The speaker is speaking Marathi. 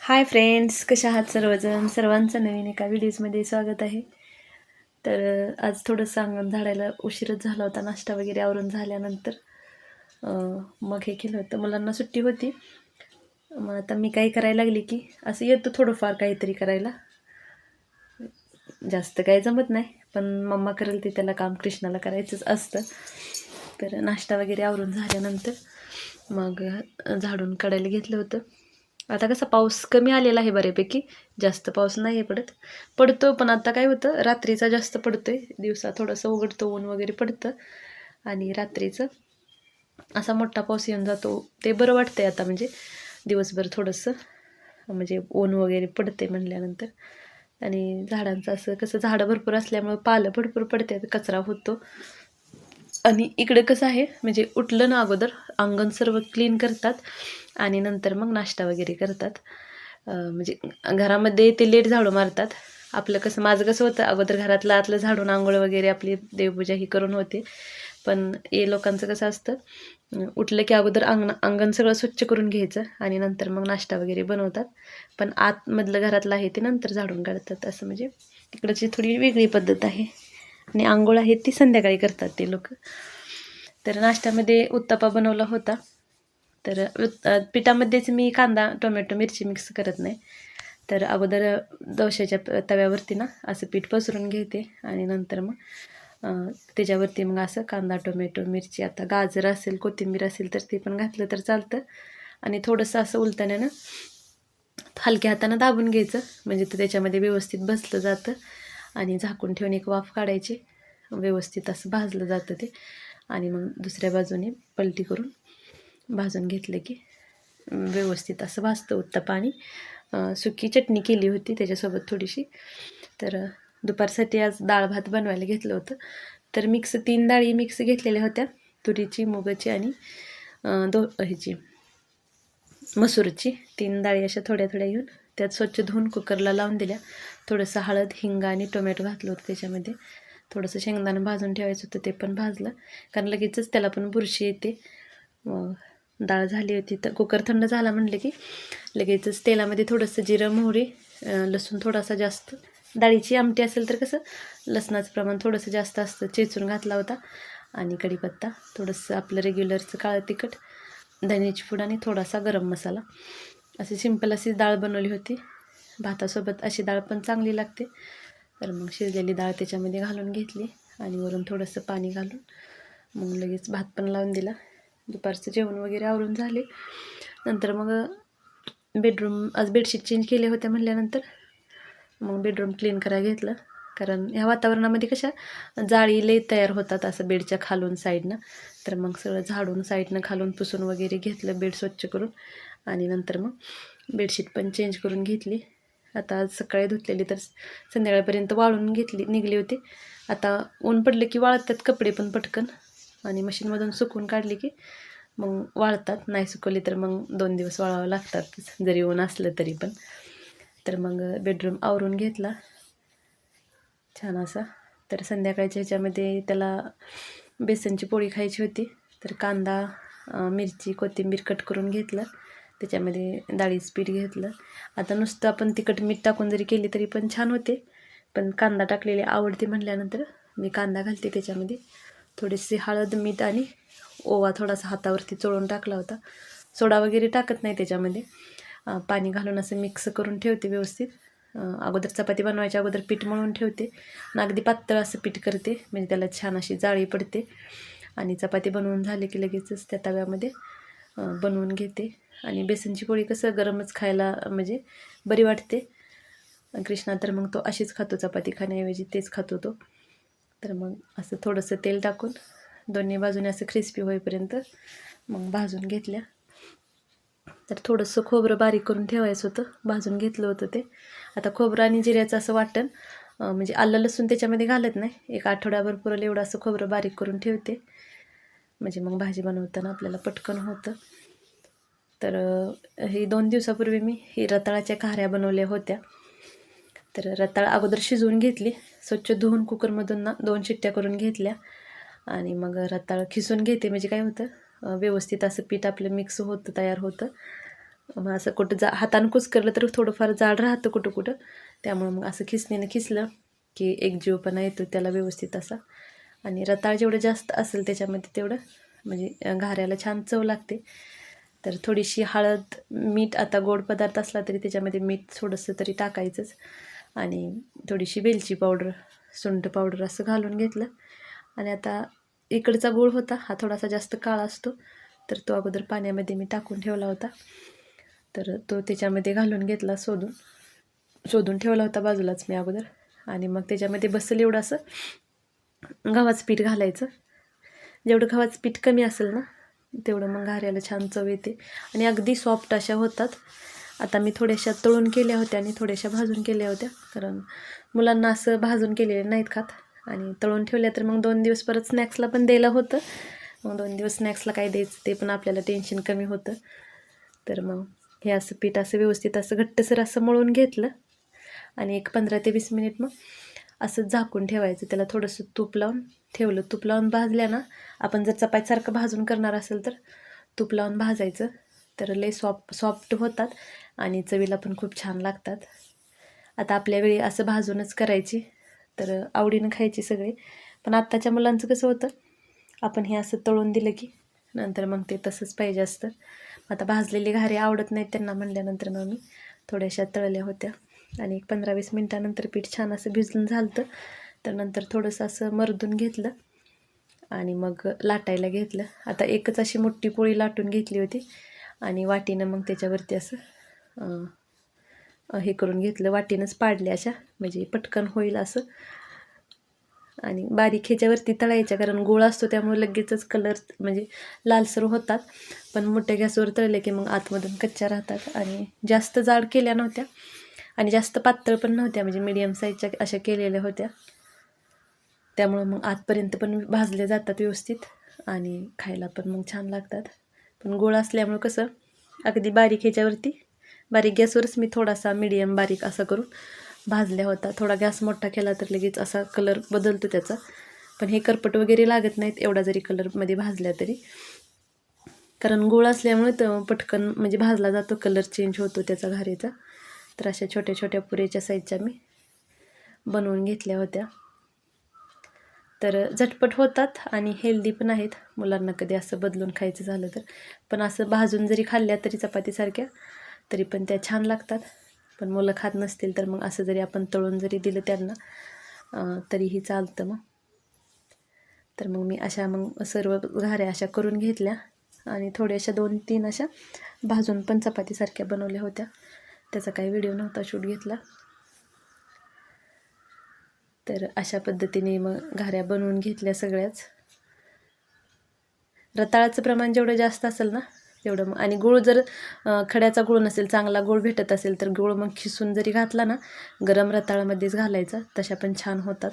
हाय फ्रेंड्स कशा आहात सर्वजण? सर्वांचं नवीन एका व्हिडिओजमध्ये स्वागत आहे. तर आज थोडंसं अंगण झाडायला उशीरच झाला होता. नाश्ता वगैरे आवरून झाल्यानंतर मग हे केलं होतं. मुलांना सुट्टी होती. मग आता मी काही करायला लागली की असं येतं थोडंफार काहीतरी करायला. जास्त काही जमत नाही पण मम्मा करेल ते त्याला काम कृष्णाला करायचंच असतं. तर नाश्ता वगैरे आवरून झाल्यानंतर मग झाडून काढायला घेतलं होतं. आता कसा पाऊस कमी आलेला आहे बऱ्यापैकी जास्त पाऊस नाही आहे पडत. पडतो पण आता काय होतं रात्रीचा जास्त पडतोय दिवसा थोडंसं उघडतं ऊन वगैरे पडतं आणि रात्रीचं असा मोठा पाऊस येऊन जातो. ते बरं वाटतंय आता म्हणजे दिवसभर थोडंसं म्हणजे ऊन वगैरे पडते म्हणल्यानंतर. आणि झाडांचं असं कसं झाडं भरपूर असल्यामुळं पालं भरपूर पडते कचरा होतो. आणि इकडे कसं आहे म्हणजे उठलं ना अगोदर अंगण सर्व क्लीन करतात. आणि नंतर मग नाश्ता वगैरे करतात. म्हणजे घरामध्ये ते लेट झाडू मारतात. आपलं कसं माझं कसं होतं अगोदर घरातलं आतलं झाडून आंघोळ वगैरे आपली देवपूजा ही करून होते. पण हे लोकांचं कसं असतं उठलं की अगोदर अंगण अंगण सगळं स्वच्छ करून घ्यायचं आणि नंतर मग नाश्ता वगैरे बनवतात. पण आतमधलं घरातलं आहे ते नंतर झाडून काढतात. असं म्हणजे तिकडची थोडी वेगळी पद्धत आहे. आणि आंघोळ आहे ती संध्याकाळी करतात ते लोक. तर नाश्त्यामध्ये उत्तपा बनवला होता. तर पिठामध्येच मी कांदा टोमॅटो मिरची मिक्स करत नाही. तर अगोदर दोशाच्या तव्यावरती ना असं पीठ पसरून घेते आणि नंतर मग त्याच्यावरती मग असं कांदा टोमॅटो मिरची आता गाजर असेल कोथिंबीर असेल तर ते पण घातलं तर चालतं. आणि थोडंसं असं उलटण्यानं हलक्या हातानं दाबून घ्यायचं. म्हणजे ते त्याच्यामध्ये व्यवस्थित बसलं जातं आणि झाकून ठेवून एक वाफ काढायची. व्यवस्थित असं भाजलं जातं ते. आणि मग दुसऱ्या बाजूने पलटी करून भाजून घेतलं की व्यवस्थित असं भाजतं उत्तप्पा आणि सुकी चटणी केली होती त्याच्यासोबत थोडीशी. तर दुपारसाठी आज डाळ भात बनवायला घेतलं होतं. तर मिक्स तीन डाळी मिक्स घेतलेल्या होत्या. तुरीची मुगाची आणि दो ह्याची मसूरची. तीन डाळी अशा थोड्या थोड्या घेऊन त्यात स्वच्छ धुवून कुकरला लावून दिल्या. थोडंसं हळद हिंग आणि टोमॅटो घातलं होतं त्याच्यामध्ये. थोडंसं शेंगदाणं भाजून ठेवायचं होतं ते पण भाजलं. कारण लगेचच त्याला पण बुरशी येते. डाळ झाली होती तर कुकर थंड झाला म्हटलं की लगेचच तेलामध्ये थोडंसं जिरं मोहरी लसूण थोडासा जास्त. डाळीची आमटी असेल तर कसं लसणाचं प्रमाण थोडंसं जास्त असतं. चेचून घातला होता. आणि कढीपत्ता थोडंसं आपलं रेग्युलरचं काळं तिखट धण्याची पूड आणि थोडासा गरम मसाला. अशी सिंपल अशी डाळ बनवली होती. भातासोबत अशी डाळ पण चांगली लागते. तर मग शिजलेली डाळ त्याच्यामध्ये घालून घेतली आणि वरून थोडंसं पाणी घालून मग लगेच भात पण लावून दिला. दुपारचं जेवण वगैरे आवरून झाले. नंतर मग बेडरूम आज बेडशीट चेंज केले होते म्हणल्यानंतर मग बेडरूम क्लीन करायला घेतलं. कारण ह्या वातावरणामध्ये कशा जाळी लई तयार होतात असं बेडच्या खालून साईडनं तर मग सगळं झाडून साईडनं खालून पुसून वगैरे घेतलं बेड स्वच्छ करून. आणि नंतर मग बेडशीट पण चेंज करून घेतली. आता आज सकाळी धुतलेली तर संध्याकाळपर्यंत वाळून घेतली निघली होती. आता ऊन पडलं की वाळतात कपडे पण पटकन. आणि मशीनमधून सुकून काढली की मग वाळतात. नाही सुकवली तर मग दोन दिवस वाळावं लागतात. जरी ऊन असलं तरी पण. तर मग बेडरूम आवरून घेतला. छान असा. तर संध्याकाळच्या ह्याच्यामध्ये त्याला बेसनची पोळी खायची होती. तर कांदा मिरची कोथिंबीर कट करून घेतलं. त्याच्यामध्ये डाळीचं पीठ घेतलं. आता नुसतं आपण तिखट मीठ टाकून जरी केली तरी पण छान होते. पण कांदा टाकलेली आवडते म्हटल्यानंतर मी कांदा घालते त्याच्यामध्ये. थोडीशी हळद मीठ आणि ओवा थोडासा हातावरती चोळून टाकला होता. सोडा वगैरे टाकत नाही त्याच्यामध्ये. पाणी घालून असं मिक्स करून ठेवते व्यवस्थित. अगोदर चपाती बनवायच्या अगोदर पीठ मळून ठेवते. आणि अगदी पातळ असं पीठ करते म्हणजे त्याला छान अशी जाळी पडते. आणि चपाती बनवून झाली की लगेचच त्या तव्यामध्ये बनवून घेते. आणि बेसनची पोळी कसं गरमच खायला म्हणजे बरी वाटते. कृष्णा तर मग तो अशीच खातो चपाती खाण्याऐवजी तेच खातो तो. तर मग असं थोडंसं तेल टाकून दोन्ही बाजूने असं क्रिस्पी होईपर्यंत मग भाजून घेतल्या. तर थोडंसं खोबरं बारीक करून ठेवायचं होतं. भाजून घेतलं होतं ते. आता खोबरं आणि जिऱ्याचं असं वाटण म्हणजे आलं लसूण त्याच्यामध्ये घालत नाही. एक आठवड्याभर पुरेल एवढं असं खोबरं बारीक करून ठेवते. म्हणजे मग भाजी बनवताना आपल्याला पटकन होतं. तर हे दोन दिवसापूर्वी मी ही रताळाच्या खाऱ्या बनवल्या होत्या. तर रताळ अगोदर शिजवून घेतली. स्वच्छ धुवून कुकरमधून ना दोन शिट्ट्या करून घेतल्या. आणि मग रताळ खिसून घेते. म्हणजे काय होतं व्यवस्थित असं पीठ आपलं मिक्स होतं तयार होतं. मग असं कुठं जा हातानं कुस्करलं तर थोडंफार जाड राहतं कुठं कुठं. त्यामुळं मग असं खिसणीनं खिसलं की एक जीवपणा येतो त्याला व्यवस्थित असा. आणि रताळ जेवढं जास्त असेल त्याच्यामध्ये तेवढं म्हणजे घाऱ्याला छान चव लागते. तर थोडीशी हळद मीठ आता गोड पदार्थ असला तरी त्याच्यामध्ये मीठ थोडंसं तरी टाकायचंच. आणि थोडीशी वेलची पावडर सुंठ पावडर असं घालून घेतलं. आणि आता इकडचा गूळ होता हा थोडासा जास्त काळा असतो तर तो अगोदर पाण्यामध्ये मी टाकून ठेवला होता. तर तो त्याच्यामध्ये घालून घेतला शोधून शोधून ठेवला होता बाजूलाच मी अगोदर. आणि मग त्याच्यामध्ये बसेल एवढं असं गव्हाचं पीठ घालायचं. जेवढं गव्हाचं पीठ कमी असेल ना तेवढं मग घाऱ्याला छान चव येते. आणि अगदी सॉफ्ट अशा होतात. आता मी थोड्याशा तळून केल्या होत्या आणि थोड्याशा भाजून केल्या होत्या. कारण मुलांना असं भाजून केलेले नाहीत खात. आणि तळून ठेवल्या तर मग दोन दिवस परत स्नॅक्सला पण द्यायला होतं. मग दोन दिवस स्नॅक्सला काय द्यायचं ते पण आपल्याला टेन्शन कमी होतं. तर मग हे असं पीठ असं व्यवस्थित असं घट्टसर असं मळून घेतलं. आणि एक पंधरा ते वीस मिनिट मग असं झाकून ठेवायचं. त्याला थोडंसं तूप लावून ठेवलं. तूप लावून भाजल्या ना आपण जर चपातीसारखं भाजून करणार असेल तर तूप लावून भाजायचं. तर लय सॉफ्ट सॉफ्ट होतात. आणि चवीला पण खूप छान लागतात. आता आपल्या वेळी असं भाजूनच करायची. तर आवडीनं खायची सगळे. पण आत्ताच्या मुलांचं कसं होतं? आपण हे असं तळून दिलं की नंतर मग ते तसंच पाहिजे असतं. आता भाजलेली घारे आवडत नाहीत त्यांना म्हणल्यानंतर मग मी थोड्याशा तळल्या होत्या. आणि एक पंधरा वीस मिनटानंतर पीठ छान असं भिजून झालं तर नंतर थोडंसं असं मरदून घेतलं. आणि मग लाटायला घेतलं. आता एकच अशी मोठी पोळी लाटून घेतली होती. आणि वाटीनं मग त्याच्यावरती असं हे करून घेतलं वाटीनंच पाडल्या अशा. म्हणजे पटकन होईल असं. आणि बारीक ह्याच्यावरती तळायच्या कारण गोळ असतो त्यामुळे लगेचच कलर म्हणजे लालसर होतात. पण मोठ्या गॅसवर तळले की मग आतमधून कच्च्या राहतात. आणि जास्त जाड केल्या नव्हत्या. आणि जास्त पातळ पण नव्हत्या म्हणजे मीडियम साईजच्या अशा केलेल्या होत्या. त्यामुळं मग आतपर्यंत पण भाजले जातात व्यवस्थित. आणि खायला पण मग छान लागतात. पण गोळ असल्यामुळं कसं अगदी बारीक ह्याच्यावरती बारीक गॅसवरच मी थोडासा मीडियम बारीक असा करून भाजल्या होता. थोडा गॅस मोठा केला तर लगेच असा कलर बदलतो त्याचा. पण हे करपट वगैरे लागत नाहीत एवढा जरी कलरमध्ये भाजल्या तरी. कारण गोळ असल्यामुळे तर पटकन म्हणजे भाजला जातो कलर चेंज होतो त्याचा घारीचा. तर अशा छोट्या छोट्या पुरेच्या साईजच्या मी बनवून घेतल्या होत्या. तर झटपट होतात आणि हेल्दी पण आहेत. मुलांना कधी असं बदलून खायचं झालं तर. पण असं भाजून जरी खाल्ल्या तरी चपातीसारख्या तरी पण त्या छान लागतात. पण मुलं खात नसतील तर मग असं जरी आपण तळून जरी दिलं त्यांना तरीही चालतं मग. तर मग मी अशा मग सर्व घाऱ्या अशा करून घेतल्या. आणि थोड्याशा दोन तीन अशा भाजून पण चपातीसारख्या बनवल्या होत्या. त्याचा काही व्हिडिओ नव्हता शूट घेतला. तर अशा पद्धतीने मग घाऱ्या बनवून घेतल्या सगळ्याच. रताळाचं प्रमाण जेवढं जास्त असेल ना तेवढं मग. आणि गूळ जर खड्याचा गूळ नसेल चांगला गूळ भेटत असेल तर गूळ मग खिसून जरी घातला ना गरम रताळामध्येच घालायचा. तशा पण छान होतात.